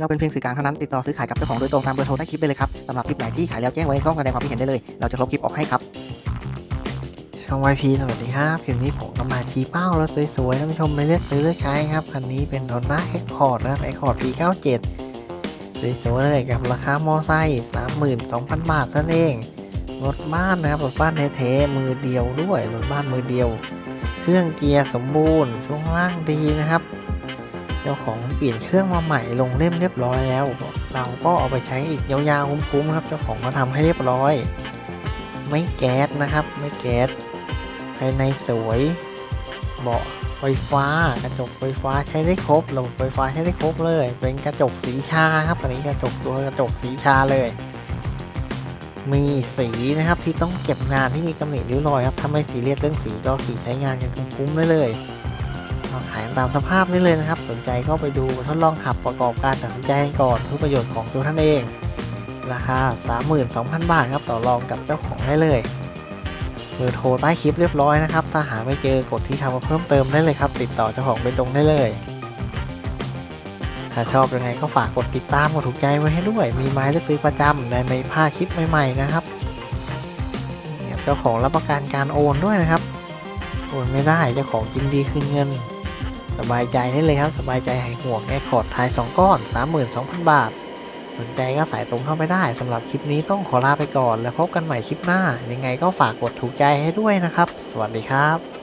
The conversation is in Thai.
เราเป็นเพียงสื่อกลางเท่านั้นติดต่อซื้อขายกับเจ้าของโดยตรงตามเบอร์โทรใต้คลิปได้เลยครับสำหรับคลิปไหนที่ขายแล้วแจ้งไว้ในช่องแสดงความคิดเห็นได้เลย เราจะลบคลิปออกให้ครับช่อง YP สวัสดีครับคลิปนี้ผมก็มาชี้เป้าแล้วสวยๆท่านผู้ชมไม่เลือกซื้อเลือกใช้ครับคันนี้เป็น Honda Accord นะครับ Accord P97 สวยๆเลยกับราคามอไซค์32,000 บาทท่านั้นเองรถบ้านนะครับรถบ้านแท้ๆมือเดียวด้วยรถบ้านมือเดียว เครื่องเกียร์สมบูรณ์ช่วงล่างดีนะครับ เจ้าของเปลี่ยนเครื่องมาใหม่ลงเล่มเรียบร้อยแล้ว เราก็เอาไปใช้อีกยาวๆคุ้มๆครับ เจ้าของก็ทำให้เรียบร้อย ไม่แก๊สนะครับ ไม่แก๊สภายในสวยเบาะไฟฟ้ากระจกไฟฟ้าใช้ได้ครบระบบไฟฟ้าใช้ได้ครบเลย เป็นกระจกสีชาครับอันนี้กระจกตัวกระจกสีชาเลย มีสีนะครับที่ต้องเก็บงานที่มีตำหนิริ้วรอยครับถ้าไม่สีเรียสเรื่องสีก็ขี่ใช้งานกันคุ้มๆได้เลย มาขายตามสภาพนี้เลยนะครับ สนใจก็ไปดูทดลองขับประกอบการตัดสินใจก่อนเพื่อประโยชน์ของตัวท่านเอง ราคา 32,000 บาทครับต่อรองกับเจ้าของได้เลยเบอร์โทรใต้คลิปเรียบร้อยนะครับ ถ้าหาไม่เจอกดที่คำว่าเพิ่มเติมได้เลยครับ ติดต่อเจ้าของโดยตรงได้เลย ถ้าชอบยังไงก็ฝากกดติดตามกดถูกใจไว้ให้ด้วย มีไม้เลือกซื้อประจำและไม่พลาดคลิปใหม่ๆนะครับเนี่ยเจ้าของรับประกันการโอนด้วยนะครับ โอนไม่ได้เจ้าของยินดีคืนเงิน สบายใจได้เลยครับ สบายใจหายห่วงแอร์คอร์ดทาย 2 ก้อน 32,000 บาท สนใจก็สายตรงเข้าไปได้สำหรับคลิปนี้ต้องขอลาไปก่อน แล้วพบกันใหม่คลิปหน้า ยังไงก็ฝากกดถูกใจให้ด้วยนะครับ สวัสดีครับ